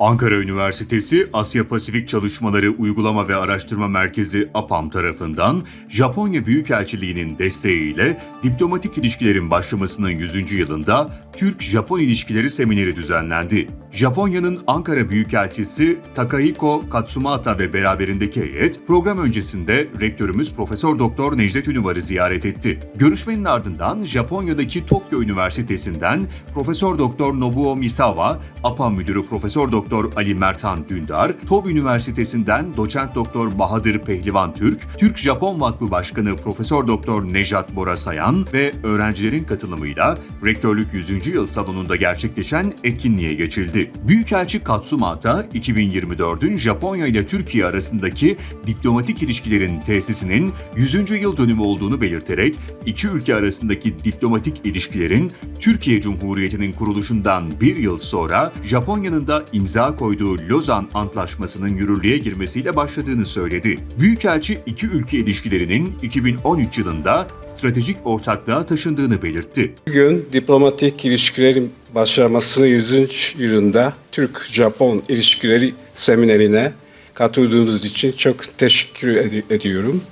Ankara Üniversitesi Asya Pasifik Çalışmaları Uygulama ve Araştırma Merkezi APAM tarafından Japonya Büyükelçiliği'nin desteğiyle diplomatik ilişkilerin başlamasının 100. yılında Türk-Japon ilişkileri semineri düzenlendi. Japonya'nın Ankara Büyükelçisi Takahiko Katsumata ve beraberindeki heyet program öncesinde rektörümüz Profesör Doktor Necdet Ünüvar'ı ziyaret etti. Görüşmenin ardından Japonya'daki Tokyo Üniversitesi'nden Profesör Doktor Nobuo Misawa, APAM Müdürü Profesör Doktor Ali Mertan Dündar, TOB Üniversitesi'nden Doçent Doktor Bahadır Pehlivan Türk, Türk-Japon Vakfı Başkanı Profesör Doktor Nejat Bora Sayan ve öğrencilerin katılımıyla Rektörlük 100. Yıl Salonu'nda gerçekleşen etkinliğe geçildi. Büyükelçi Katsumata, 2024'ün Japonya ile Türkiye arasındaki diplomatik ilişkilerin tesisinin 100. yıl dönümü olduğunu belirterek, iki ülke arasındaki diplomatik ilişkilerin Türkiye Cumhuriyeti'nin kuruluşundan bir yıl sonra Japonya'nın da imza koyduğu Lozan Antlaşması'nın yürürlüğe girmesiyle başladığını söyledi. Büyükelçi iki ülke ilişkilerinin 2013 yılında stratejik ortaklığa taşındığını belirtti. Bugün diplomatik ilişkilerin başlamasının 100. yılında Türk-Japon ilişkileri seminerine katıldığınız için çok teşekkür ed- ediyorum.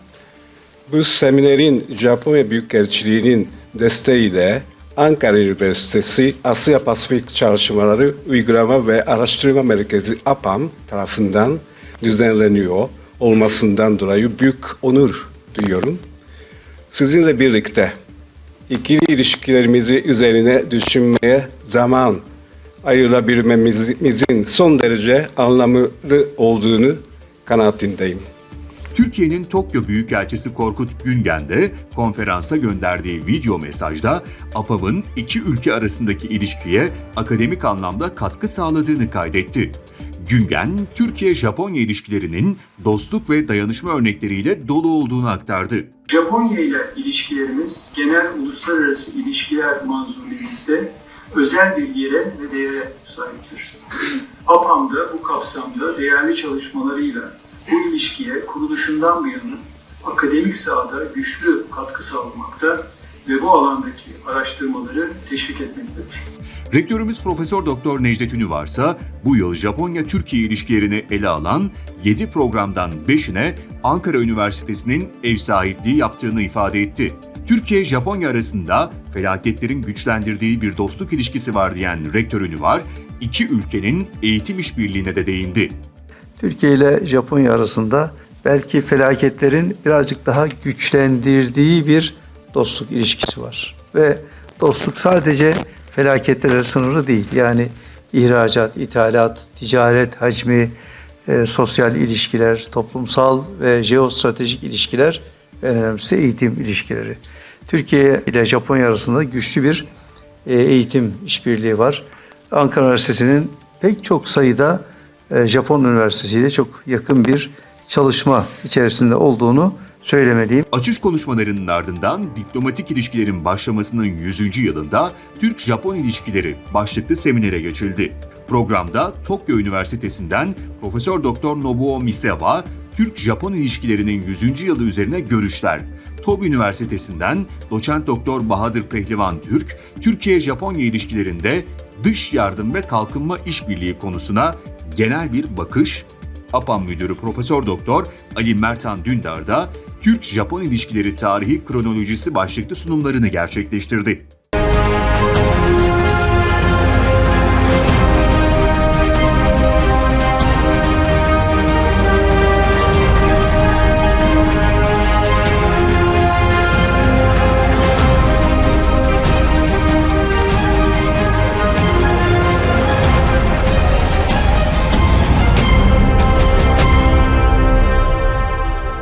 Bu seminerin Japonya Büyükelçiliği'nin desteğiyle Ankara Üniversitesi Asya Pasifik Çalışmaları Uygulama ve Araştırma Merkezi APAM tarafından düzenleniyor olmasından dolayı büyük onur duyuyorum. Sizinle birlikte ikili ilişkilerimizi üzerine düşünmeye zaman ayırabilmemizin son derece anlamlı olduğunu kanaatindeyim. Türkiye'nin Tokyo Büyükelçisi Korkut Güngen de konferansa gönderdiği video mesajda APAV'ın iki ülke arasındaki ilişkiye akademik anlamda katkı sağladığını kaydetti. Güngen, Türkiye-Japonya ilişkilerinin dostluk ve dayanışma örnekleriyle dolu olduğunu aktardı. Japonya ile ilişkilerimiz genel uluslararası ilişkiler manzumemizde özel bir yere ve değere sahiptir. APAM da bu kapsamda değerli çalışmalarıyla bu ilişkiye kuruluşundan bu yana akademik sahada güçlü katkı sağlamakta ve bu alandaki araştırmaları teşvik etmektedir. Rektörümüz Profesör Doktor Necdet Ünüvarsa bu yıl Japonya-Türkiye ilişkilerini ele alan 7 programdan 5'ine Ankara Üniversitesi'nin ev sahipliği yaptığını ifade etti. Türkiye-Japonya arasında felaketlerin güçlendirdiği bir dostluk ilişkisi var diyen Rektör Ünüvar, iki ülkenin eğitim işbirliğine de değindi. Türkiye ile Japonya arasında belki felaketlerin birazcık daha güçlendirdiği bir dostluk ilişkisi var. Ve dostluk sadece felaketlere sınırlı değil. Yani ihracat, ithalat, ticaret hacmi, e, sosyal ilişkiler, toplumsal ve jeostratejik ilişkiler en önemlisi eğitim ilişkileri. Türkiye ile Japonya arasında güçlü bir e, eğitim işbirliği var. Ankara Üniversitesi'nin pek çok sayıda Japon Üniversitesi ile çok yakın bir çalışma içerisinde olduğunu söylemeliyim. Açış konuşmalarının ardından diplomatik ilişkilerin başlamasının 100. yılında Türk-Japon ilişkileri başlıklı seminere geçildi. Programda Tokyo Üniversitesi'nden Profesör Doktor Nobuo Misawa, Türk-Japon ilişkilerinin 100. yılı üzerine görüşler. TOB Üniversitesi'nden Doçent Doktor Bahadır Pehlivan Türk, Türkiye-Japonya ilişkilerinde dış yardım ve kalkınma işbirliği konusuna genel bir bakış APAM Müdürü Profesör Doktor Ali Mertan Dündar da Türk-Japon ilişkileri tarihi kronolojisi başlıklı sunumlarını gerçekleştirdi.